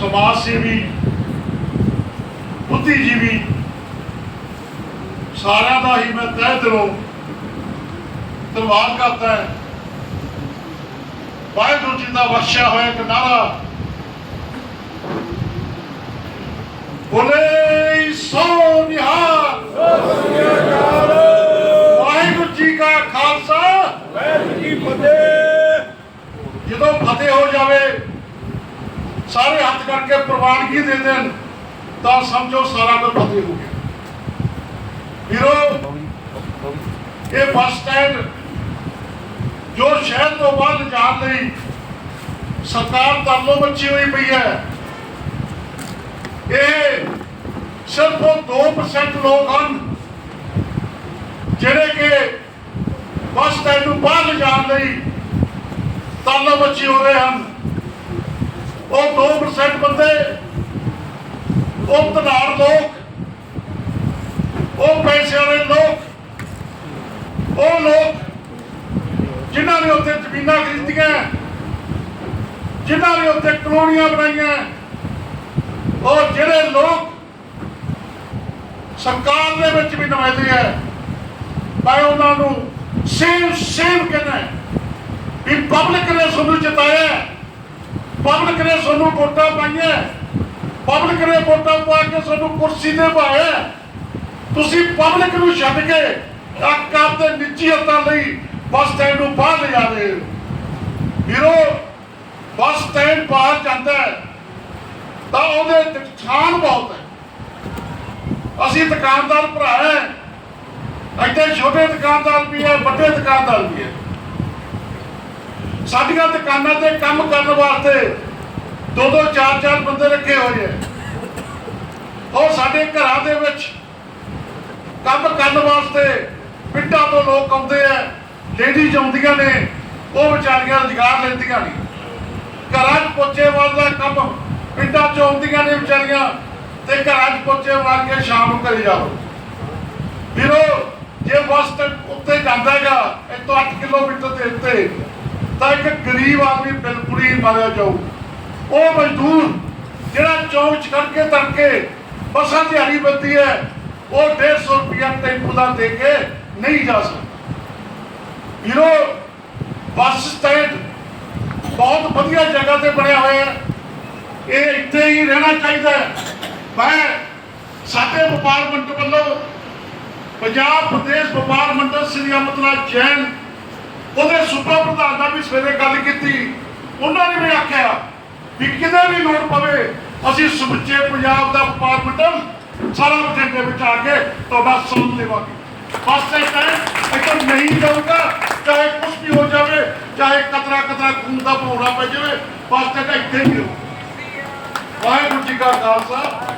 ਸਮਾਜ ਸੇਵੀ ਬੁੱਧੀਜੀਵੀ ਸਾਰਿਆਂ ਦਾ ਹੀ ਮੈਂ ਤਹਿ ਦਿਲੋਂ ਧੰਨਵਾਦ ਕਰਦਾ ਹਾਂ। ਵਾਹਿਗੁਰੂ ਜੀ ਦਾ ਬਖਸ਼ਿਆ ਹੋਇਆ ਇੱਕ ਨਾਰਾ। ਬੋਲੇ ਸੋ ਨਿਹਾਲ। ਵਾਹਿਗੁਰੂ ਜੀ ਕਾ ਖਾਲਸਾ। ਜਦੋਂ ਫਤਿਹ ਹੋ ਜਾਵੇ ਸਾਰੇ ਹੱਥ ਕਰਕੇ ਪ੍ਰਵਾਨਗੀ ਦੇ ਦੇਣ, ਤਾਂ ਸਮਝੋ ਸਾਰਾ ਕੁਝ ਫਤਿਹ ਹੋ ਗਿਆ। ਵੀਰੋ, ਇਹ ਬੱਸ ਸਟੈਂਡ ਜੋ ਸ਼ਹਿਰ ਤੋਂ ਬਾਹਰ ਜਾਣ ਲਈ ਸਰਕਾਰ ਤਰਲੋ ਬੱਚੀ ਹੋਈ ਪਈ ਹੈ, ਇਹ ਸਿਰਫ ਉਹ 2% ਲੋਕ ਹਨ ਜਿਹੜੇ ਕਿ ਬੱਸ ਸਟੈਂਡ ਨੂੰ ਬਾਹਰ ਲਿਜਾਣ ਲਈ ਤਰਲੋ ਬੱਚੀ ਹੋ ਰਹੇ ਹਨ। ਉਹ 2% ਬੰਦੇ, ਉਹ ਧਨਾੜ ਲੋਕ, ਉਹ ਪੈਸੇ ਵਾਲੇ ਲੋਕ, ਉਹ ਲੋਕ ਜਿਨ੍ਹਾਂ ਨੇ ਉੱਥੇ ਜ਼ਮੀਨਾਂ ਖਰੀਦੀਆਂ, ਜਿਨ੍ਹਾਂ ਨੇ ਉੱਥੇ ਕਲੋਨੀਆਂ ਬਣਾਈਆਂ, ਉਹ ਜਿਹੜੇ ਲੋਕ ਸਰਕਾਰ ਦੇ ਵਿੱਚ ਵੀ ਨੁਮਾਇੰਦੇ ਹੈ ਮੈਂ ਉਹਨਾਂ ਨੂੰ ਸੇਮ ਸੇਮ ਕਹਿੰਦਾ, ਵੀ ਪਬਲਿਕ ਨੇ ਤੁਹਾਨੂੰ ਜਿਤਾਇਆ। ਪਬਲਿਕ ਨੇ ਤੁਹਾਨੂੰ ਵੋਟਾਂ ਪਾਈਆਂ। ਪਬਲਿਕ ਨੇ ਵੋਟਾਂ ਪਾ ਕੇ ਤੁਹਾਨੂੰ ਕੁਰਸੀ ਤੇ ਪਾਇਆ ਤੁਸੀਂ ਪਬਲਿਕ ਨੂੰ ਛੱਡ ਕੇ ਆਕਾਰ ਦੇ ਨਿੱਜੀ ਹਿੱਤਾਂ ਲਈ ਬੱਸ ਸਟੈਂਡ ਨੂੰ ਬਾਹਰ ਲੈ ਜਾਂਦੇ ਹੋ ਵੀਰੋ, ਬੱਸ ਸਟੈਂਡ ਬਾਹਰ ਜਾਂਦਾ ਤਾਂ ਉਹਦੇ ਨੁਕਸਾਨ ਬਹੁਤ ਹੈ। ਅਸੀਂ ਦੁਕਾਨਦਾਰ ਭਰਾ ਹੈ, ਇੱਥੇ ਛੋਟੇ ਦੁਕਾਨਦਾਰ ਵੀ ਹੈ, ਵੱਡੇ ਦੁਕਾਨਦਾਰ ਵੀ ਹੈ। ਸਾਡੀਆਂ ਦੁਕਾਨਾਂ ਤੇ ਕੰਮ ਕਰਨ ਵਾਸਤੇ ਦੋ ਦੋ, ਚਾਰ ਚਾਰ ਬੰਦੇ ਰੱਖੇ ਹੋਏ ਹੈ ਉਹ ਸਾਡੇ ਘਰਾਂ ਦੇ ਵਿੱਚ ਕੰਮ ਕਰਨ ਵਾਸਤੇ ਪਿੰਡਾਂ ਤੋਂ ਲੋਕ ਆਉਂਦੇ ਆ ਲੇਡੀਜ਼ ਆਉਂਦੀਆਂ ਨੇ, ਉਹ ਵਿਚਾਰੀਆਂ ਰੁਜ਼ਗਾਰ ਲੈਂਦੀਆਂ ਨੇ। ਘਰਾਂ 'ਚ ਪੋਚੇ ਵਾਲਾ ਕੰਮ ਪਿੰਡਾਂ 'ਚ ਆਉਂਦੀਆਂ ਨੇ ਵਿਚਾਰੀਆਂ ਤੇ ਘਰਾਂ 'ਚ ਪੋਚੇ ਮਾਰ ਕੇ ਸ਼ਾਮ ਨੂੰ ਘਰੇ ਜਾਓ। ਵੀਰੋ, ਜੇ ਬਸ ਤੇ ਉੱਤੇ ਜਾਂਦਾ ਹੈਗਾ, ਇੱਥੋਂ 8 ਕਿਲੋਮੀਟਰ ਦੇ ਉੱਤੇ ਤਾਂ ਇੱਕ ਗਰੀਬ ਆਦਮੀ ਬਿਲਕੁਲ ਹੀ ਮਾਰਿਆ ਜਾਊ। ਉਹ ਮਜ਼ਦੂਰ ਜਿਹੜਾ ਚੌਂਕ 'ਚ ਕੇ ਤੜਕੇ ਬੱਸਾਂ ਦਿਹਾੜੀ ਬੰਦੀ ਹੈ, ਉਹ 150 ਰੁਪਇਆ ਟੈਂਪੂ ਦਾ ਦੇ ਕੇ ਨਹੀਂ ਜਾ ਸਕਦਾ। ਵੀਰੋ, ਬੱਸ ਸਟੈਂਡ ਬਹੁਤ ਵਧੀਆ ਜਗ੍ਹਾ ਤੇ ਬਣਿਆ ਹੋਇਆ ਹੈ। ਇਹ ਇੱਥੇ ਹੀ ਰਹਿਣਾ ਚਾਹੀਦਾ ਹੈ। ਮੈਂ ਸਾਡੇ ਵਪਾਰ ਮੰਡਲ ਵੱਲੋਂ ਪੰਜਾਬ ਪ੍ਰਦੇਸ਼ ਵਪਾਰ ਮੰਡਲ ਸ੍ਰੀ ਅਮਰਨਾਥ ਜੈਨ ਉਹਦੇ ਸੂਬਾ ਪ੍ਰਧਾਨ ਨਾਲ ਵੀ ਸਵੇਰੇ ਗੱਲ ਕੀਤੀ। ਉਹਨਾਂ ਨੇ ਵੀ ਆਖਿਆ ਵੀ ਕਿਤੇ ਵੀ ਲੋੜ ਪਵੇ, ਅਸੀਂ ਸਮੁੱਚੇ ਪੰਜਾਬ ਦਾ ਵਪਾਰ ਸਾਰਾ ਬਠਿੰਡੇ ਵਿੱਚ ਆ ਕੇ ਤੁਹਾਡਾ ਸਾਥ ਦੇਵਾਂਗੇ। ਬਸ ਇਹ ਟਾਈਮ ਇੱਥੇ ਨਹੀਂ ਜਾਊਗਾ, ਚਾਹੇ ਕੁਝ ਵੀ ਹੋ ਜਾਵੇ, ਚਾਹੇ ਕਤਰਾ ਕਤਰਾ ਖੂਨ ਦਾ ਪੌੜਾ ਪੈ ਜਾਵੇ, ਬਸ ਤੇ ਇੱਥੇ ਹੀ ਰਹੋ। ਵਾਹਿਗੁਰੂ ਜੀ ਕਾ ਖਾਲਸਾ।